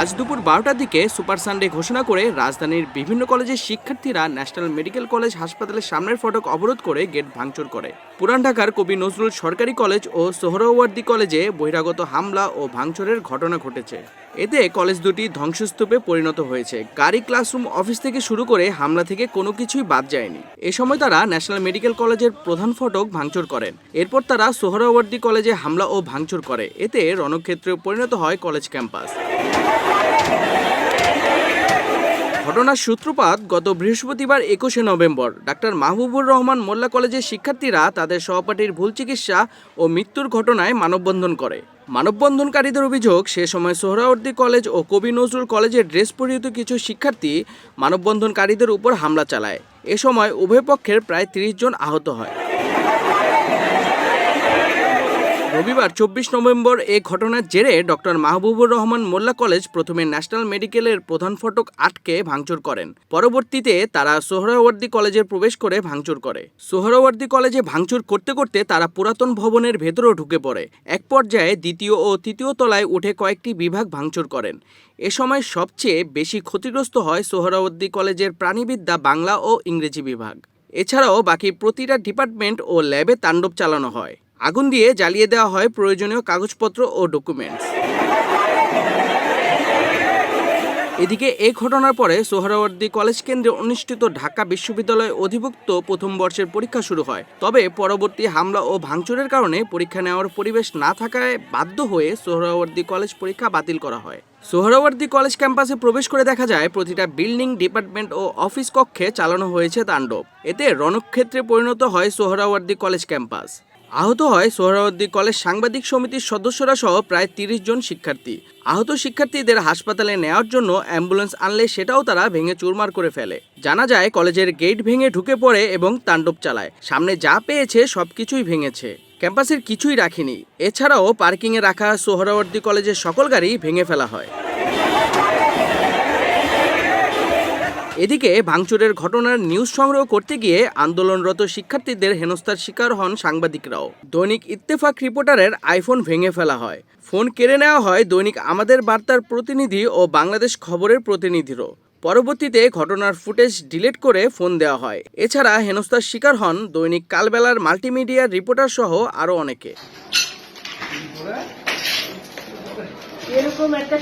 আজ দুপুর বারোটার দিকে সুপার সানডে ঘোষণা করে রাজধানীর বিভিন্ন কলেজের শিক্ষার্থীরা ন্যাশনাল মেডিকেল কলেজ হাসপাতালের সামনের ফটক অবরোধ করে গেট ভাঙচুর করে। পুরান ঢাকার কবি নজরুল সরকারি কলেজ ও সোহরাওয়ার্দী কলেজে বহিরাগত হামলা ও ভাঙচুরের ঘটনা ঘটেছে। এতে কলেজ দুটি ধ্বংসস্তূপে পরিণত হয়েছে। গাড়ি ক্লাসরুম, অফিস থেকে শুরু করে হামলা থেকে কোনো কিছুই বাদ যায়নি। এ সময় তারা ন্যাশনাল মেডিকেল কলেজের প্রধান ফটক ভাঙচুর করেন। এরপর তারা সোহরাওয়ার্দী কলেজে হামলা ও ভাঙচুর করে। এতে রণক্ষেত্রে পরিণত হয় কলেজ ক্যাম্পাস। ঘটনার সূত্রপাত গত বৃহস্পতিবার একুশে নভেম্বর। ডাক্তার মাহবুবুর রহমান মোল্লা কলেজের শিক্ষার্থীরা তাদের সহপাঠীর ভুল চিকিৎসা ও মৃত্যুর ঘটনায় মানববন্ধন করে। মানববন্ধনকারীদের অভিযোগ, সে সময় সোহরাওয়ার্দী কলেজ ও কবি নজরুল কলেজের ড্রেস পরিহিত কিছু শিক্ষার্থী মানববন্ধনকারীদের উপর হামলা চালায়। এ সময় উভয় পক্ষের প্রায় তিরিশ জন আহত হয়। রবিবার চব্বিশ নভেম্বর এ ঘটনার জেরে ডক্টর মাহবুবুর রহমান মোল্লা কলেজ প্রথমে ন্যাশনাল মেডিকেলের প্রধান ফটক আটকে ভাঙচুর করেন। পরবর্তীতে তারা সোহরাওয়ার্দী কলেজে প্রবেশ করে ভাঙচুর করে। সোহরাওয়ার্দী কলেজে ভাঙচুর করতে করতে তারা পুরাতন ভবনের ভেতরেও ঢুকে পড়ে। এক পর্যায়ে দ্বিতীয় ও তৃতীয় তলায় উঠে কয়েকটি বিভাগ ভাঙচুর করেন। এ সময় সবচেয়ে বেশি ক্ষতিগ্রস্ত হয় সোহরাওয়ার্দী কলেজের প্রাণীবিদ্যা বাংলা ও ইংরেজি বিভাগ। এছাড়াও বাকি প্রতিটা ডিপার্টমেন্ট ও ল্যাবে তাণ্ডব চালানো হয়। আগুন দিয়ে জ্বালিয়ে দেওয়া হয় প্রয়োজনীয় কাগজপত্র ও ডকুমেন্টস এদিকে এই ঘটনার পরে সোহরাওয়ার্দী কলেজ কেন্দ্রে অনুষ্ঠিত ঢাকা বিশ্ববিদ্যালয় অধিভুক্ত প্রথম বর্ষের পরীক্ষা শুরু হয়। তবে পরবর্তী হামলা ও ভাঙচুরের কারণে পরীক্ষা নেওয়ার পরিবেশ না থাকায় বাধ্য হয়ে সোহরাওয়ার্দী কলেজ পরীক্ষা বাতিল করা হয়। সোহরাওয়ার্দী কলেজ ক্যাম্পাসে প্রবেশ করে দেখা যায়, প্রতিটা বিল্ডিং, ডিপার্টমেন্ট ও অফিস কক্ষে চালানো হয়েছে তাণ্ডব। এতে রণক্ষেত্রে পরিণত হয় সোহরাওয়ার্দী কলেজ ক্যাম্পাস। আহত হয় সোহরাওয়ার্দী কলেজ সাংবাদিক সমিতির সদস্যরা সহ প্রায় তিরিশ জন শিক্ষার্থী। আহত শিক্ষার্থীদের হাসপাতালে নেওয়ার জন্য অ্যাম্বুলেন্স আনলে সেটাও তারা ভেঙে চুরমার করে ফেলে। জানা যায়, কলেজের গেট ভেঙে ঢুকে পড়ে এবং তাণ্ডব চালায়। সামনে যা পেয়েছে সবকিছুই ভেঙেছে। ক্যাম্পাসের কিছুই রাখেনি। এছাড়াও পার্কিংয়ে রাখা সোহরাওয়ার্দী কলেজের সকল গাড়ি ভেঙে ফেলা হয়। এদিকে ভাঙচুরের ঘটনার নিউজ সংগ্রহ করতে গিয়ে আন্দোলনরত শিক্ষার্থীদের হেনস্থার শিকার হন সাংবাদিকরাও। দৈনিক ইত্তেফাক রিপোর্টারের আইফোন ভেঙে ফেলা হয়। ফোন কেড়ে নেওয়া হয় দৈনিক আমাদের বার্তার প্রতিনিধি ও বাংলাদেশ খবরের প্রতিনিধিরও। পরবর্তীতে ঘটনার ফুটেজ ডিলিট করে ফোন দেওয়া হয়। এছাড়া হেনস্থার শিকার হন দৈনিক কালবেলার মাল্টিমিডিয়ার রিপোর্টার সহ আরও অনেকে। এরকম একটা